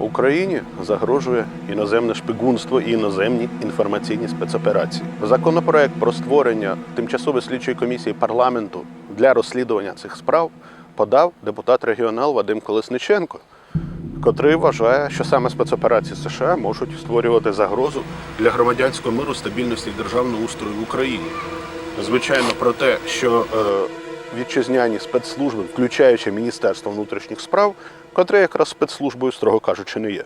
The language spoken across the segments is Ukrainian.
Україні загрожує іноземне шпигунство і іноземні інформаційні спецоперації. Законопроект про створення тимчасової слідчої комісії парламенту для розслідування цих справ подав депутат регіонал Вадим Колесниченко, котрий вважає, що саме спецоперації США можуть створювати загрозу для громадянського миру, стабільності державного устрою в Україні. Звичайно, про те, що е, вітчизняні спецслужби, включаючи Міністерство внутрішніх справ, котре якраз спецслужбою, строго кажучи, не є.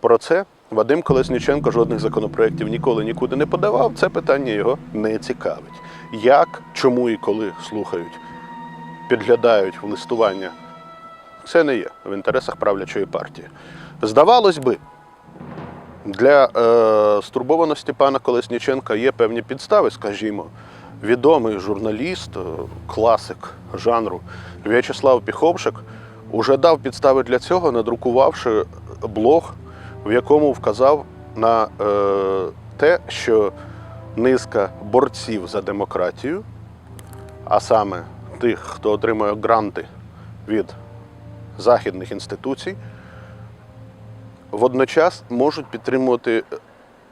Про це Вадим Колесніченко жодних законопроєктів ніколи нікуди не подавав. Це питання його не цікавить. Як, чому і коли слухають, підглядають в листування, це не є в інтересах правлячої партії. Здавалось би, для е, стурбованості пана Колесніченка є певні підстави, скажімо. Відомий журналіст, е, класик жанру В'ячеслав Піховшик уже дав підстави для цього, надрукувавши блог, в якому вказав на е, те, що низка борців за демократію, а саме тих, хто отримує гранти від західних інституцій, водночас можуть підтримувати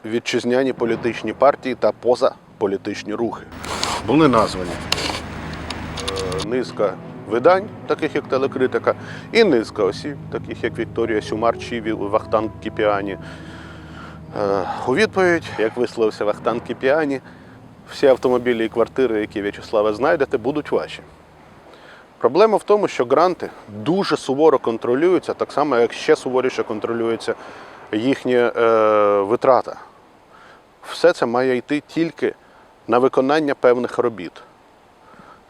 вітчизняні політичні партії та позаполітичні рухи. Були названі е, низка видань, таких як телекритика, і низка осіб, таких як Вікторія Сюмар чи Ві- Вахтанг Кіпіані. Е, У відповідь, як висловився Вахтанг Кіпіані, всі автомобілі і квартири, які В'ячеславе знайдете, будуть ваші. Проблема в тому, що гранти дуже суворо контролюються, так само, як ще суворіше контролюється їхня е, витрата. Все це має йти тільки на виконання певних робіт.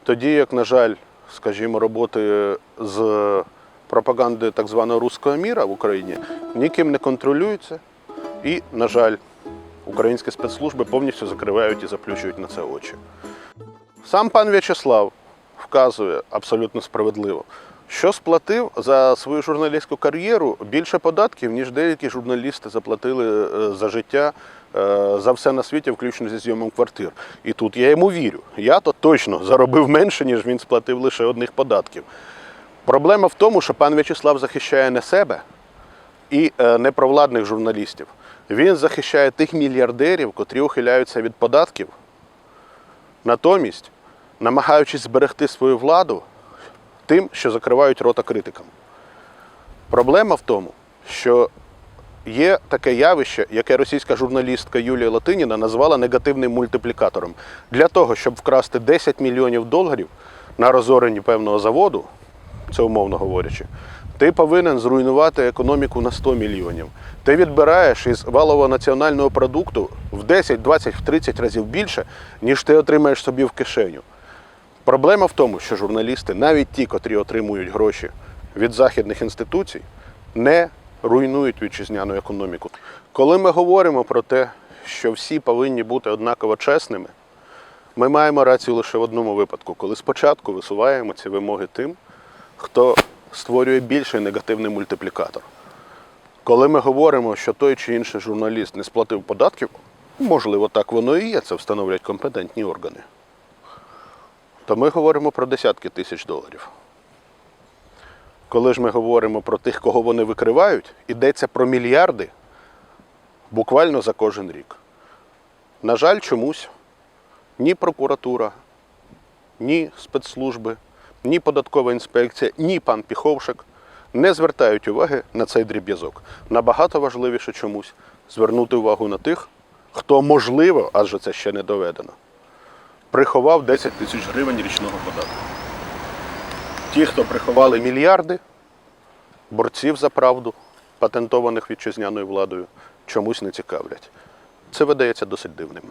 Тоді, як, на жаль, скажімо, роботи з пропаганди так званого руського міра в Україні ніким не контролюються. І, на жаль, українські спецслужби повністю закривають і заплющують на це очі. Сам пан В'ячеслав вказує абсолютно справедливо, що сплатив за свою журналістську кар'єру більше податків, ніж деякі журналісти заплатили е, за життя е, за все на світі, включно зі зйомом квартир. І тут я йому вірю. Я то точно заробив менше, ніж він сплатив лише одних податків. Проблема в тому, що пан В'ячеслав захищає не себе і е, не провладних журналістів. Він захищає тих мільярдерів, котрі ухиляються від податків, натомість намагаючись зберегти свою владу тим, що закривають рота критикам. Проблема в тому, що є таке явище, яке російська журналістка Юлія Латиніна назвала негативним мультиплікатором. Для того, щоб вкрасти 10 мільйонів доларів на розоренні певного заводу, це умовно говорячи, ти повинен зруйнувати економіку на 100 мільйонів. Ти відбираєш із валового національного продукту в 10, 20, в 30 разів більше, ніж ти отримаєш собі в кишеню. Проблема в тому, що журналісти, навіть ті, котрі отримують гроші від західних інституцій, не руйнують вітчизняну економіку. Коли ми говоримо про те, що всі повинні бути однаково чесними, ми маємо рацію лише в одному випадку, коли спочатку висуваємо ці вимоги тим, хто створює більший негативний мультиплікатор. Коли ми говоримо, що той чи інший журналіст не сплатив податків, можливо, так воно і є, це встановлять компетентні органи то ми говоримо про десятки тисяч доларів. Коли ж ми говоримо про тих, кого вони викривають, йдеться про мільярди буквально за кожен рік. На жаль, чомусь ні прокуратура, ні спецслужби, ні податкова інспекція, ні пан Піховшик не звертають уваги на цей дріб'язок. Набагато важливіше чомусь звернути увагу на тих, хто можливо, адже це ще не доведено, приховав 10 тисяч гривень річного податку. Ті, хто приховали мільярди, борців за правду, патентованих вітчизняною владою, чомусь не цікавлять. Це видається досить дивним.